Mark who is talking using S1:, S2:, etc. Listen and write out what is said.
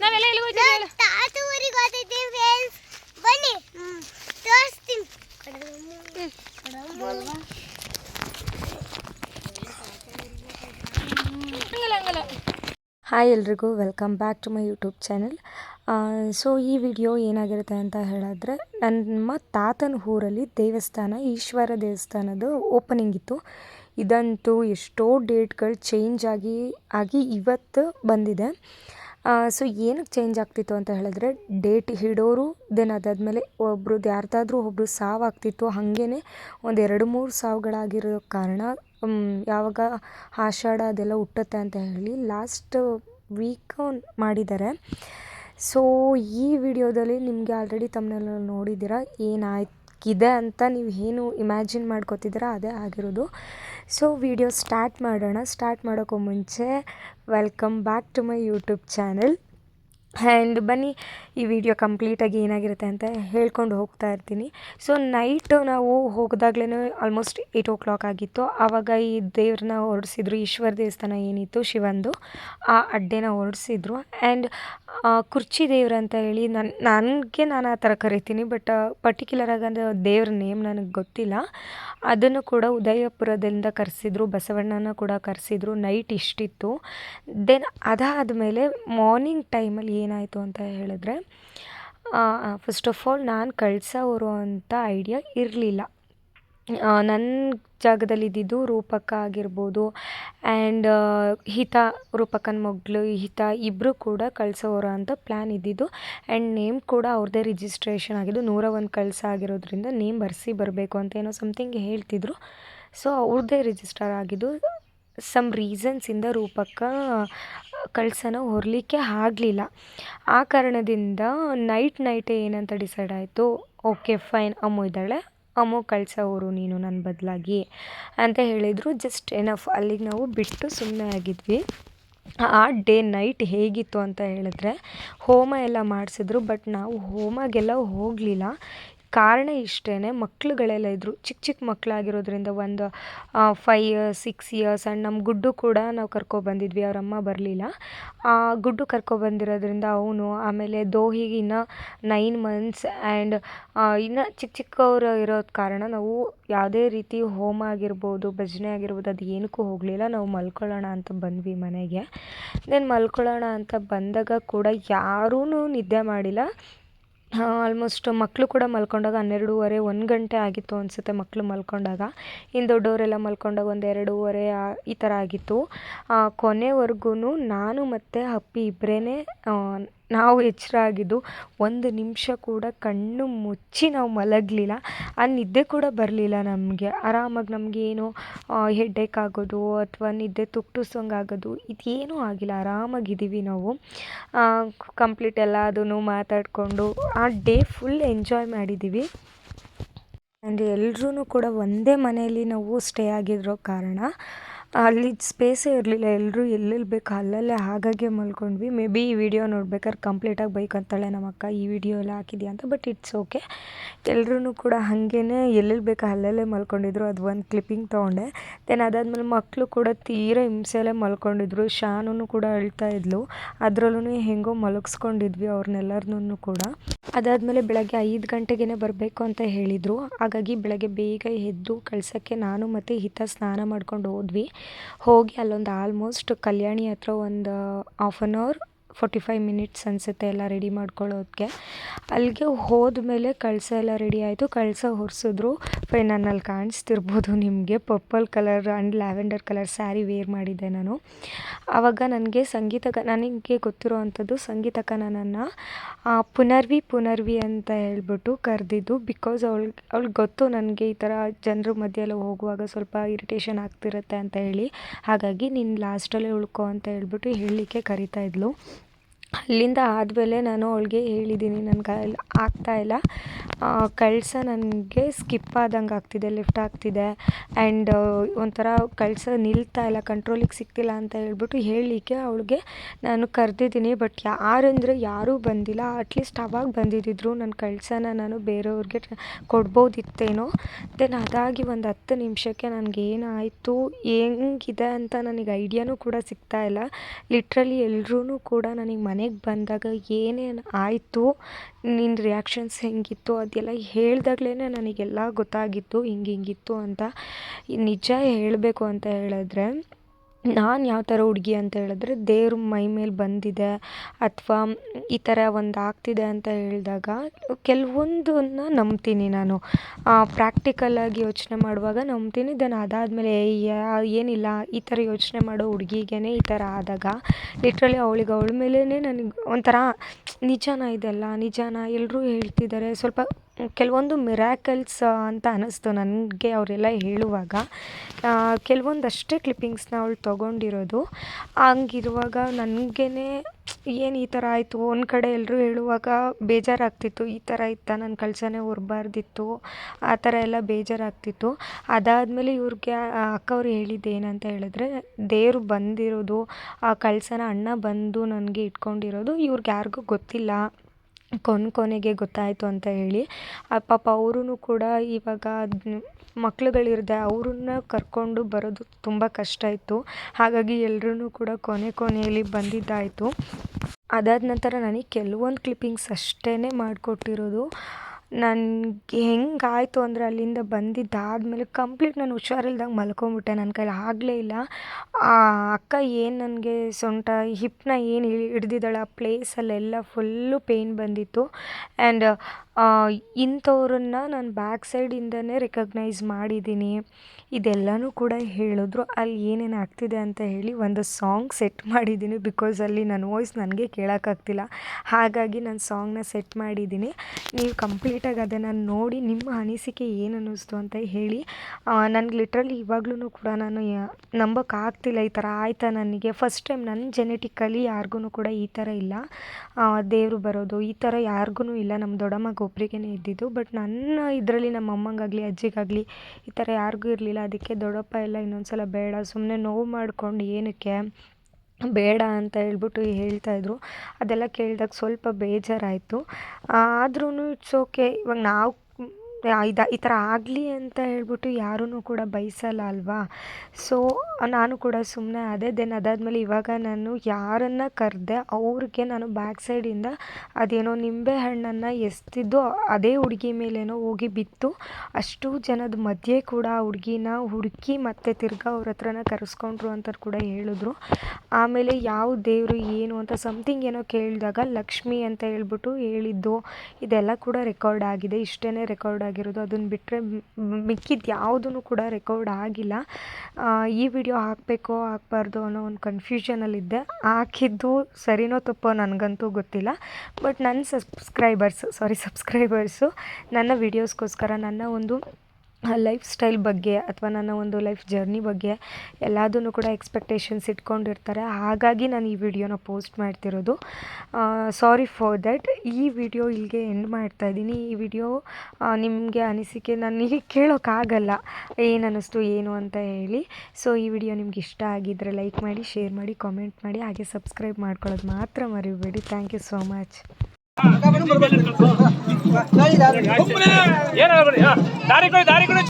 S1: ನಾವೆಲ್ಲ ಇಲ್ಲಿ ಹೋಗಿದ್ದೀವಿ
S2: ತಾತ ಊರಿಗೆ ಹೋಗಿದ್ದೀವಿ ಫ್ರೆಂಡ್ಸ್ ಬನ್ನಿ. ತೋರಿಸ್ತೀನಿ.
S1: ಹಂಗಲ್ಲ ಹಂಗಲ್ಲ.
S3: ಹಾಯ್ ಎಲ್ರಿಗೂ welcome back to my YouTube channel so ಈ ವಿಡಿಯೋ ಏನಾಗಿರುತ್ತೆ ಅಂತ ಹೇಳಿದ್ರೆ ನಮ್ಮ ತಾತನ ಊರಲ್ಲಿ ದೇವಸ್ಥಾನ ಈಶ್ವರ ದೇವಸ್ಥಾನದ ಓಪನಿಂಗ್ ಇತ್ತು. ಇದಂತೂ ಎಷ್ಟೋ ಡೇಟ್ಗಳು ಚೇಂಜ್ ಆಗಿ ಆಗಿ ಇವತ್ತು ಬಂದಿದೆ. ಸೊ ಏನಕ್ಕೆ ಚೇಂಜ್ ಆಗ್ತಿತ್ತು ಅಂತ ಹೇಳಿದ್ರೆ ಡೇಟ್ ಹಿಡೋರು ದೆನ್ ಅದಾದಮೇಲೆ ಒಬ್ರು ಯಾರ್ದಾದ್ರೂ ಒಬ್ರು ಸಾವಾಗ್ತಿತ್ತು ಹಾಗೇ ಒಂದು ಎರಡು ಮೂರು ಸಾವುಗಳಾಗಿರೋ ಕಾರಣ ಯಾವಾಗ ಆಷಾಢ ಅದೆಲ್ಲ ಹುಟ್ಟುತ್ತೆ ಅಂತ ಹೇಳಿ ಲಾಸ್ಟ್ ವೀಕ್ ಮಾಡಿದ್ದಾರೆ. ಸೊ ಈ ವಿಡಿಯೋದಲ್ಲಿ ನಿಮಗೆ ಆಲ್ರೆಡಿ ತಮ್ಮನೆಲ್ಲ ನೋಡಿದ್ದೀರ, ಏನಾಯ್ಕಿದೆ ಅಂತ ನೀವು ಏನು ಇಮ್ಯಾಜಿನ್ ಮಾಡ್ಕೋತಿದ್ದೀರಾ, ಅದೇ ಆಗಿರೋದು. ಸೊ ವಿಡಿಯೋ ಸ್ಟಾರ್ಟ್ ಮಾಡೋಣ. ಸ್ಟಾರ್ಟ್ ಮಾಡೋಕ್ಕೂ ಮುಂಚೆ welcome back to my YouTube channel and ಬನ್ನಿ, ಈ ವಿಡಿಯೋ ಕಂಪ್ಲೀಟಾಗಿ ಏನಾಗಿರುತ್ತೆ ಅಂತ ಹೇಳ್ಕೊಂಡು ಹೋಗ್ತಾ ಇರ್ತೀನಿ. ಸೊ ನೈಟ್ ನಾವು ಹೋಗಿದಾಗ್ಲೇ ಆಲ್ಮೋಸ್ಟ್ ಏಯ್ಟ್ ಓ ಕ್ಲಾಕ್ ಆಗಿತ್ತು. ಆವಾಗ ಈ ದೇವ್ರನ್ನ ಹೊರಡಿಸಿದ್ರು, ಈಶ್ವರ ದೇವಸ್ಥಾನ ಏನಿತ್ತು ಶಿವಂದು, ಆ ಅಡ್ಡೆನ ಹೊರಡಿಸಿದ್ರು. ಆ್ಯಂಡ್ ಕುರ್ಚಿ ದೇವ್ರ ಅಂತ ಹೇಳಿ ನನ್ನ ನನಗೆ ನಾನು ಆ ಥರ ಕರಿತೀನಿ, ಬಟ್ ಪರ್ಟಿಕ್ಯುಲರ್ ಅಂದರೆ ದೇವ್ರ ನೇಮ್ ನನಗೆ ಗೊತ್ತಿಲ್ಲ. ಅದನ್ನು ಕೂಡ ಉದಯಪುರದಿಂದ ಕರೆಸಿದ್ರು, ಬಸವಣ್ಣನ ಕೂಡ ಕರೆಸಿದ್ರು ನೈಟ್ ಇಷ್ಟಿತ್ತು. ದೆನ್ ಅದಾದಮೇಲೆ ಮಾರ್ನಿಂಗ್ ಟೈಮಲ್ಲಿ ಏನಾಯಿತು ಅಂತ ಹೇಳಿದ್ರೆ ಫಸ್ಟ್ ಆಫ್ ಆಲ್ ನಾನು ಕಳ್ಸೋರು ಅಂತ ಐಡಿಯಾ ಇರಲಿಲ್ಲ. ನನ್ನ ಜಾಗದಲ್ಲಿ ಇದ್ದಿದ್ದು ರೂಪಕ ಆಗಿರ್ಬೋದು ಆ್ಯಂಡ್ ಹಿತ ರೂಪಕನ ಮಗಳು, ಹಿತ ಇಬ್ಬರು ಕೂಡ ಕಳ್ಸೋರು ಅಂತ ಪ್ಲ್ಯಾನ್ ಇದ್ದಿದ್ದು ಆ್ಯಂಡ್ ನೇಮ್ ಕೂಡ ಅವ್ರದ್ದೇ ರಿಜಿಸ್ಟ್ರೇಷನ್ ಆಗಿದ್ದು ನೂರ ಒಂದು ಕಳ್ಸ ಆಗಿರೋದ್ರಿಂದ ನೇಮ್ ಬರೆಸಿ ಬರಬೇಕು ಅಂತ ಏನೋ ಸಮಥಿಂಗ್ ಹೇಳ್ತಿದ್ರು. ಸೊ ಅವ್ರದ್ದೇ ರಿಜಿಸ್ಟರ್ ಆಗಿದ್ದು ಸಮ್ ರೀಸನ್ಸಿಂದ ರೂಪಕ್ಕ ಕಳ್ಸನ ಹೊರಲಿಕ್ಕೆ ಆಗಲಿಲ್ಲ. ಆ ಕಾರಣದಿಂದ ನೈಟ್ ನೈಟೇ ಏನಂತ ಡಿಸೈಡ್ ಆಯಿತು ಓಕೆ ಫೈನ್ ಅಮ್ಮು ಇದ್ದಾಳೆ. ಅಮ್ಮು ಕಳ್ಸೋರು ನೀನು ನನ್ನ ಬದಲಾಗಿ ಅಂತ ಹೇಳಿದರು. ಜಸ್ಟ್ ಎನಫ್ ಅಲ್ಲಿಗೆ ನಾವು ಬಿಟ್ಟು ಸುಮ್ಮನೆ ಆಗಿದ್ವಿ. ಆ ಡೇ ನೈಟ್ ಹೇಗಿತ್ತು ಅಂತ ಹೇಳಿದ್ರೆ, ಹೋಮ ಎಲ್ಲ ಮಾಡಿಸಿದ್ರು ಬಟ್ ನಾವು ಹೋಮಗೆಲ್ಲ ಹೋಗಲಿಲ್ಲ. ಕಾರಣ ಇಷ್ಟೇ ಮಕ್ಳುಗಳೆಲ್ಲ ಇದ್ದರು ಚಿಕ್ಕ ಚಿಕ್ಕ ಮಕ್ಕಳಾಗಿರೋದ್ರಿಂದ ಒಂದು five years six years and ನಮ್ಮ ಗುಡ್ಡು ಕೂಡ ನಾವು ಕರ್ಕೊಬಂದಿದ್ವಿ ಅವ್ರ ಅಮ್ಮ ಬರಲಿಲ್ಲ. ಗುಡ್ಡು ಕರ್ಕೊಬಂದಿರೋದ್ರಿಂದ ಅವನು ಆಮೇಲೆ ದೋಹಿಗೆ ಇನ್ನು ನೈನ್ ಮಂತ್ಸ್ ಆ್ಯಂಡ್ ಇನ್ನು ಚಿಕ್ಕ ಚಿಕ್ಕವರು ಇರೋದ ಕಾರಣ ನಾವು ಯಾವುದೇ ರೀತಿ ಹೋಮ ಆಗಿರ್ಬೋದು, ಭಜನೆ ಆಗಿರ್ಬೋದು, ಅದು ಏನಕ್ಕೂ ಹೋಗಲಿಲ್ಲ. ನಾವು ಮಲ್ಕೊಳ್ಳೋಣ ಅಂತ ಬಂದ್ವಿ ಮನೆಗೆ. ದೆನ್ ಮಲ್ಕೊಳ್ಳೋಣ ಅಂತ ಬಂದಾಗ ಕೂಡ ಯಾರೂ ನಿದ್ದೆ ಮಾಡಿಲ್ಲ. ಆಲ್ಮೋಸ್ಟ್ ಮಕ್ಕಳು ಕೂಡ ಮಲ್ಕೊಂಡಾಗ ಹನ್ನೆರಡೂವರೆ, ಒಂದು ಗಂಟೆ ಆಗಿತ್ತು ಅನಿಸುತ್ತೆ ಮಕ್ಕಳು ಮಲ್ಕೊಂಡಾಗ. ಇನ್ನು ದೊಡ್ಡವರೆಲ್ಲ ಮಲ್ಕೊಂಡಾಗ ಒಂದು ಎರಡೂವರೆ ಈ ಥರ ಆಗಿತ್ತು. ಕೊನೆವರೆಗೂ ನಾನು ಮತ್ತು ಅಪ್ಪಿ ಇಬ್ಬರೇ ನಾವು ಎಚ್ಚರ ಆಗಿದ್ದು ಒಂದು ನಿಮಿಷ ಕೂಡ ಕಣ್ಣು ಮುಚ್ಚಿ ನಾವು ಮಲಗಲಿಲ್ಲ. ಆ ನಿದ್ದೆ ಕೂಡ ಬರಲಿಲ್ಲ ನಮಗೆ. ಆರಾಮಾಗಿ ನಮಗೆ ಏನು ಹೆಡ್ಡೇಕ್ ಆಗೋದು ಅಥವಾ ನಿದ್ದೆ ತುಕ್ಟಿಸೋಂಗೆ ಆಗೋದು ಇದೇನೂ ಆಗಿಲ್ಲ. ಆರಾಮಾಗಿದ್ದೀವಿ ನಾವು. ಕಂಪ್ಲೀಟ್ ಎಲ್ಲ ಅದನ್ನು ಮಾತಾಡಿಕೊಂಡು ಆ ಡೇ ಫುಲ್ ಎಂಜಾಯ್ ಮಾಡಿದ್ದೀವಿ ಅಂದರೆ ಎಲ್ಲರೂ ಕೂಡ ಒಂದೇ ಮನೆಯಲ್ಲಿ ನಾವು ಸ್ಟೇ ಆಗಿರೋ ಕಾರಣ. ಅಲ್ಲಿ ಸ್ಪೇಸೇ ಇರಲಿಲ್ಲ. ಎಲ್ಲರೂ ಎಲ್ಲೆಲ್ಲಿ ಬೇಕು ಅಲ್ಲಲ್ಲೇ ಹಾಗಾಗೆ ಮಲ್ಕೊಂಡ್ವಿ. ಮೇ ಬಿ ಈ ವಿಡಿಯೋ ನೋಡ್ಬೇಕಾದ್ರೆ ಕಂಪ್ಲೀಟಾಗಿ ಬೈಕ್ ಅಂತಾಳೆ ನಮ್ಮ ಅಕ್ಕ. ಈ ವಿಡಿಯೋ ಎಲ್ಲ ಹಾಕಿದ್ಯಾ ಅಂತ ಬಟ್ ಇಟ್ಸ್ ಓಕೆ ಎಲ್ಲರೂ ಕೂಡ ಹಾಗೇ ಎಲ್ಲೆಲ್ಲಿ ಬೇಕು ಅಲ್ಲಲ್ಲೇ ಮಲ್ಕೊಂಡಿದ್ರು. ಅದು ಒಂದು ಕ್ಲಿಪ್ಪಿಂಗ್ ತೊಗೊಂಡೆ. ದೆನ್ ಅದಾದಮೇಲೆ ಮಕ್ಕಳು ಕೂಡ ತೀರಾ ಹಿಂಸೆಯಲ್ಲೇ ಮಲ್ಕೊಂಡಿದ್ರು. ಶಾನೂ ಕೂಡ ಅಳ್ತಾ ಇದ್ಲು. ಅದರಲ್ಲೂ ಹೆಂಗೋ ಮಲಗಿಸ್ಕೊಂಡಿದ್ವಿ ಅವ್ರನ್ನೆಲ್ಲರನ್ನೂ ಕೂಡ. ಅದಾದಮೇಲೆ ಬೆಳಗ್ಗೆ ಐದು ಗಂಟೆಗೇ ಬರಬೇಕು ಅಂತ ಹೇಳಿದರು. ಹಾಗಾಗಿ ಬೆಳಗ್ಗೆ ಬೇಗ ಎದ್ದು ಕಳ್ಸೋಕ್ಕೆ ನಾನು ಮತ್ತು ಹಿತ ಸ್ನಾನ ಮಾಡ್ಕೊಂಡು ಹೋದ್ವಿ. ಹೋಗಿ ಅಲ್ಲೊಂದು ಆಲ್ಮೋಸ್ಟ್ ಕಲ್ಯಾಣಿ ಹತ್ರ ಒಂದು half an hour forty five minutes ಅನಿಸುತ್ತೆ ಎಲ್ಲ ರೆಡಿ ಮಾಡ್ಕೊಳ್ಳೋದಕ್ಕೆ ಅಲ್ಲಿಗೆ ಹೋದ್ಮೇಲೆ ಕಳಸ ಎಲ್ಲ ರೆಡಿ ಆಯಿತು. ಕಳಸ ಹೊರಿಸಿದ್ರು ಫೈ ಕಾಣಿಸ್ತಿರ್ಬೋದು ನಿಮಗೆ. Purple colour and lavender colour sari wear ಮಾಡಿದ್ದೆ ನಾನು. ಆವಾಗ ನನಗೆ ಸಂಗೀತಕ, ನನಗೆ ಗೊತ್ತಿರೋ ಅಂಥದ್ದು ನನ್ನನ್ನು ಪುನರ್ವಿ ಪುನರ್ವಿ ಅಂತ ಹೇಳ್ಬಿಟ್ಟು ಕರೆದಿದ್ದು. ಬಿಕಾಸ್ ಅವಳಿಗೆ ಅವಳಿಗೆ ಗೊತ್ತು ನನಗೆ ಈ ಥರ ಜನರ ಮಧ್ಯೆ ಎಲ್ಲ ಹೋಗುವಾಗ ಸ್ವಲ್ಪ ಇರಿಟೇಷನ್ ಆಗ್ತಿರುತ್ತೆ ಅಂತ ಹೇಳಿ. ಹಾಗಾಗಿ ನೀನು ಲಾಸ್ಟಲ್ಲೇ ಉಳ್ಕೊ ಅಂತ ಹೇಳ್ಬಿಟ್ಟು ಹೇಳಲಿಕ್ಕೆ ಕರಿತಾ ಇದ್ಲು. ಅಲ್ಲಿಂದ ಆದಮೇಲೆ ನಾನು ಅವ್ಳಿಗೆ ಹೇಳಿದ್ದೀನಿ ನನ್ಗೆ ಆಗ್ತಾ ಆಗ್ತಾಯಿಲ್ಲ ಕಳಸ ನನಗೆ ಸ್ಕಿಪ್ ಆದಂಗೆ ಆಗ್ತಿದೆ ಲಿಫ್ಟ್ ಆಗ್ತಿದೆ. ಆ್ಯಂಡ್ ಒಂಥರ ಕಳಸ ನಿಲ್ತಾ ಇಲ್ಲ ಕಂಟ್ರೋಲಿಗೆ ಸಿಗ್ತಿಲ್ಲ ಅಂತ ಹೇಳ್ಬಿಟ್ಟು ಹೇಳಲಿಕ್ಕೆ ಅವಳಿಗೆ ನಾನು ಕರೆದಿದ್ದೀನಿ. ಬಟ್ ಯಾರಂದರೆ ಯಾರೂ ಬಂದಿಲ್ಲ. ಅಟ್ಲೀಸ್ಟ್ ಅವಾಗ ಬಂದಿದ್ದಿದ್ರು ನನ್ನ ಕಳಸನ ನಾನು ಬೇರೆಯವ್ರಿಗೆ ಕೊಡ್ಬೋದಿತ್ತೇನೋ. ದೆನ್ ಅದಾಗಿ ಒಂದು ಹತ್ತು ನಿಮಿಷಕ್ಕೆ ನನಗೆ ಏನಾಯಿತು, ಹೆಂಗಿದೆ ಅಂತ ನನಗೆ ಐಡಿಯಾನೂ ಕೂಡ ಸಿಗ್ತಾ ಇಲ್ಲ. ಲಿಟ್ರಲಿ ಎಲ್ಲರೂ ಕೂಡ ನನಗೆ ಮನೆಗೆ ಬಂದಾಗ ಏನೇನು ಆಯಿತು ನಿನ್ನ ರಿಯಾಕ್ಷನ್ಸ್ ಹೆಂಗಿತ್ತು ಅದೆಲ್ಲ ಹೇಳ್ದಾಗ್ಲೇ ನನಗೆಲ್ಲ ಗೊತ್ತಾಗಿತ್ತು ಹಿಂಗಿಂಗಿತ್ತು ಅಂತ. ನಿಜ ಹೇಳಬೇಕು ಅಂತ ಹೇಳಿದ್ರೆ ನಾನು ಯಾವ ಥರ ಹುಡುಗಿ ಅಂತ ಹೇಳಿದ್ರೆ ದೇವ್ರ ಮೈ ಮೇಲೆ ಬಂದಿದೆ ಅಥವಾ ಈ ಥರ ಒಂದು ಆಗ್ತಿದೆ ಅಂತ ಹೇಳಿದಾಗ ಕೆಲವೊಂದನ್ನ ನಂಬ್ತೀನಿ ನಾನು. ಪ್ರಾಕ್ಟಿಕಲ್ಲಾಗಿ ಯೋಚನೆ ಮಾಡುವಾಗ ನಂಬ್ತೀನಿ. ದೆನ್ ಅದಾದಮೇಲೆ ಏನಿಲ್ಲ, ಈ ಥರ ಯೋಚನೆ ಮಾಡೋ ಹುಡುಗಿಗೇ ಈ ಥರ ಆದಾಗ ಲಿಟ್ರಲಿ ಅವಳಿಗೆ ಅವಳ ಮೇಲೇ ನನಗೆ ಒಂಥರ ನಿಜಾನ ಇದೆಲ್ಲ ನಿಜಾನ ಎಲ್ಲರೂ ಹೇಳ್ತಿದ್ದಾರೆ ಸ್ವಲ್ಪ ಕೆಲವೊಂದು ಮಿರಾಕಲ್ಸ್ ಅಂತ ಅನ್ನಿಸ್ತು ನನಗೆ ಅವರೆಲ್ಲ ಹೇಳುವಾಗ. ಕೆಲವೊಂದಷ್ಟೇ ಕ್ಲಿಪ್ಪಿಂಗ್ಸ್ನ ಅವಳು ತೊಗೊಂಡಿರೋದು. ಹಂಗಿರುವಾಗ ನನಗೇ ಏನು ಈ ಥರ ಆಯಿತು? ಒಂದು ಕಡೆ ಎಲ್ಲರೂ ಹೇಳುವಾಗ ಬೇಜಾರಾಗ್ತಿತ್ತು. ಈ ಥರ ಇತ್ತ? ನನ್ನ ಕಳಸನೇ ಹೊರಬಾರ್ದಿತ್ತು ಆ ಥರ ಎಲ್ಲ ಬೇಜಾರಾಗ್ತಿತ್ತು. ಅದಾದಮೇಲೆ ಇವ್ರಿಗೆ ಅಕ್ಕವ್ರು ಹೇಳಿದ್ದು ಏನಂತ ಹೇಳಿದ್ರೆ, ದೇವರು ಬಂದಿರೋದು, ಆ ಕಳಸನ ಅಣ್ಣ ಬಂದು ನನಗೆ ಇಟ್ಕೊಂಡಿರೋದು, ಇವ್ರಿಗೆ ಯಾರಿಗೂ ಗೊತ್ತಿಲ್ಲ. ಕೊನೆ, ಕೊನೆಗೆ ಗೊತ್ತಾಯಿತು ಅಂತ ಹೇಳಿ. ಪಾಪ ಅವರೂ ಕೂಡ ಇವಾಗ ಮಕ್ಳುಗಳಿರದೆ ಅವ್ರನ್ನ ಕರ್ಕೊಂಡು ಬರೋದು ತುಂಬ ಕಷ್ಟ ಇತ್ತು. ಹಾಗಾಗಿ ಎಲ್ರೂ ಕೂಡ ಕೊನೆ ಕೊನೆಯಲ್ಲಿ ಬಂದಿದ್ದಾಯಿತು. ಅದಾದ ನಂತರ ನನಗೆ ಕೆಲವೊಂದು ಕ್ಲಿಪ್ಪಿಂಗ್ಸ್ ಅಷ್ಟೇ ಮಾಡಿಕೊಟ್ಟಿರೋದು. ನನಗೆ ಹೆಂಗಾಯಿತು ಅಂದರೆ ಅಲ್ಲಿಂದ ಬಂದಿದ್ದಾದಮೇಲೆ ಕಂಪ್ಲೀಟ್ ನಾನು ಹುಷಾರಿಲ್ದಂಗೆ ಮಲ್ಕೊಂಬಿಟ್ಟೆ. ನನ್ನ ಕೈಲಿ ಆಗಲೇ ಇಲ್ಲ. ಆ ಅಕ್ಕ ಏನು ನನಗೆ ಸೊಂಟ ಹಿಪ್ಪನ್ನ ಏನು ಹಿಡ್ದಿದ್ದಾಳೆ, ಆ ಪ್ಲೇಸಲ್ಲೆಲ್ಲ ಫುಲ್ಲು ಪೇಯ್ನ್ ಬಂದಿತ್ತು. ಆ್ಯಂಡ್ ಇಂಥವ್ರನ್ನ ನಾನು ಬ್ಯಾಕ್ ಸೈಡಿಂದನೇ ರೆಕಗ್ನೈಸ್ ಮಾಡಿದ್ದೀನಿ. ಇದೆಲ್ಲನೂ ಕೂಡ ಹೇಳಿದ್ರು, ಅಲ್ಲಿ ಏನೇನು ಆಗ್ತಿದೆ ಅಂತ ಹೇಳಿ ಒಂದು ಸಾಂಗ್ ಸೆಟ್ ಮಾಡಿದ್ದೀನಿ. ಬಿಕಾಸ್ ಅಲ್ಲಿ ನನ್ನ ವಾಯ್ಸ್ ನನಗೆ ಕೇಳೋಕ್ಕಾಗ್ತಿಲ್ಲ. ಹಾಗಾಗಿ ನಾನು ಸಾಂಗ್ನ ಸೆಟ್ ಮಾಡಿದ್ದೀನಿ. ನೀವು ಕಂಪ್ಲೀಟಾಗಿ ಅದನ್ನು ನೋಡಿ ನಿಮ್ಮ ಅನಿಸಿಕೆ ಏನು ಅನ್ನಿಸ್ತು ಅಂತ ಹೇಳಿ. ನನಗೆ ಲಿಟ್ರಲಿ ಇವಾಗ್ಲೂ ಕೂಡ ನಾನು ನಂಬೋಕ್ಕಾಗ್ತಿಲ್ಲ ಈ ಥರ ಆಯಿತಾ ನನಗೆ. ಫಸ್ಟ್ ಟೈಮ್ ನನ್ನ ಜೆನೆಟಿಕಲಿ ಯಾರಿಗೂ ಕೂಡ ಈ ಥರ ಇಲ್ಲ. ದೇವರು ಬರೋದು, ಈ ಥರ ಯಾರಿಗೂ ಇಲ್ಲ. ನಮ್ಮ ದೊಡ್ಡಮ್ಮಗೆ ಒಬ್ಬರಿಗೇ ಇದ್ದಿದ್ದು. ಬಟ್ ನನ್ನ ಇದರಲ್ಲಿ, ನಮ್ಮ ಅಮ್ಮಂಗಾಗಲಿ, ಅಜ್ಜಿಗಾಗಲಿ ಈ ಥರ ಯಾರಿಗೂ ಇರಲಿಲ್ಲ. ಅದಕ್ಕೆ ದೊಡ್ಡಪ್ಪ ಎಲ್ಲ ಇನ್ನೊಂದು ಸಲ ಬೇಡ ಸುಮ್ಮನೆ ನೋವು ಮಾಡ್ಕೊಂಡು ಏನಕ್ಕೆ? ಬೇಡ ಅಂತ ಹೇಳ್ಬಿಟ್ಟು ಹೇಳ್ತಾಯಿದ್ರು ಅದೆಲ್ಲ ಕೇಳಿದಾಗ ಸ್ವಲ್ಪ ಬೇಜಾರಾಯಿತು. ಆದ್ರೂ ಇಟ್ಸ್ ಓಕೆ ಇವಾಗ ನಾವು ಇದು ಈ ಥರ ಆಗಲಿ ಅಂತ ಹೇಳ್ಬಿಟ್ಟು ಯಾರೂ ಕೂಡ ಬಯಸಲ್ಲ ಅಲ್ವಾ ಸೊ, ನಾನು ಕೂಡ ಸುಮ್ಮನೆ ಅದೇ ದೆನ್ ಅದಾದಮೇಲೆ ಇವಾಗ ನಾನು ಯಾರನ್ನು ಕರೆದೆ ಅವ್ರಿಗೆ ನಾನು ಬ್ಯಾಕ್ ಸೈಡಿಂದ ಅದೇನೋ ನಿಂಬೆ ಹಣ್ಣನ್ನು ಎಸ್ತಿದ್ದು ಅದೇ ಹುಡುಗಿ ಮೇಲೇನೋ ಹೋಗಿ ಬಿತ್ತು. ಅಷ್ಟು ಜನದ ಮಧ್ಯೆ ಕೂಡ ಆ ಹುಡುಗಿನ ಹುಡುಕಿ ಮತ್ತೆ ತಿರ್ಗಾ ಅವ್ರ ಹತ್ರನ ಕರೆಸ್ಕೊಂಡ್ರು ಅಂತ ಕೂಡ ಹೇಳಿದ್ರು. ಆಮೇಲೆ ಯಾವ ದೇವರು ಏನು ಅಂತ ಸಮ್ಥಿಂಗ್ ಏನೋ ಕೇಳಿದಾಗ ಲಕ್ಷ್ಮಿ ಅಂತ ಹೇಳ್ಬಿಟ್ಟು ಹೇಳಿದ್ದು. ಇದೆಲ್ಲ ಕೂಡ ರೆಕಾರ್ಡ್ ಆಗಿದೆ. ಇಷ್ಟೇ ರೆಕಾರ್ಡ್ ಆಗಿರೋದು ಅದನ್ನು ಬಿಟ್ಟರೆ ಮಿಕ್ಕಿದ್ದು ಯಾವುದೂ ಕೂಡ ರೆಕಾರ್ಡ್ ಆಗಿಲ್ಲ. ಈ ವಿಡಿಯೋ ಹಾಕಬೇಕೋ, ಹಾಕಬಾರ್ದು ಅನ್ನೋ ಒಂದು ಕನ್ಫ್ಯೂಷನಲ್ಲಿದ್ದೆ ಹಾಕಿದ್ದು ಸರಿನೋ ತಪ್ಪೋ ನನಗಂತೂ ಗೊತ್ತಿಲ್ಲ. ಬಟ್ ನನ್ನ ಸಬ್ಸ್ಕ್ರೈಬರ್ಸ್ ಸಾರಿ ಸಬ್ಸ್ಕ್ರೈಬರ್ಸು ನನ್ನ ವಿಡಿಯೋಸ್ಗೋಸ್ಕರ ನನ್ನ ಒಂದು ಲೈಫ್ ಸ್ಟೈಲ್ ಬಗ್ಗೆ ಅಥವಾ ನನ್ನ ಒಂದು ಲೈಫ್ ಜರ್ನಿ ಬಗ್ಗೆ ಎಲ್ಲದನ್ನು ಕೂಡ ಎಕ್ಸ್ಪೆಕ್ಟೇಷನ್ಸ್ ಇಟ್ಕೊಂಡಿರ್ತಾರೆ. ಹಾಗಾಗಿ ನಾನು ಈ ವಿಡಿಯೋನ ಪೋಸ್ಟ್ ಮಾಡ್ತಿರೋದು. ಸಾರಿ ಫಾರ್ ದ್ಯಾಟ್ ಈ ವಿಡಿಯೋ ಇಲ್ಲಿಗೆ ಎಂಡ್ ಮಾಡ್ತಾ ಇದ್ದೀನಿ. ಈ ವಿಡಿಯೋ ನಿಮಗೆ ಅನಿಸಿಕೆ ನನಗೆ ಕೇಳೋಕ್ಕಾಗಲ್ಲ ಏನು ಅನ್ನಿಸ್ತು ಏನು ಅಂತ ಹೇಳಿ. ಸೊ ಈ ವಿಡಿಯೋ ನಿಮ್ಗೆ ಇಷ್ಟ ಆಗಿದ್ದರೆ ಲೈಕ್ ಮಾಡಿ ಶೇರ್ ಮಾಡಿ ಕಾಮೆಂಟ್ ಮಾಡಿ, ಹಾಗೆ ಸಬ್ಸ್ಕ್ರೈಬ್ ಮಾಡ್ಕೊಳ್ಳೋದು ಮಾತ್ರ ಮರಿಬೇಡಿ. ಥ್ಯಾಂಕ್ ಯು ಸೋ ಮಚ್
S4: ಏನಾಗಬೇಡಿ ದಾರಿ ಕೊಡಿ.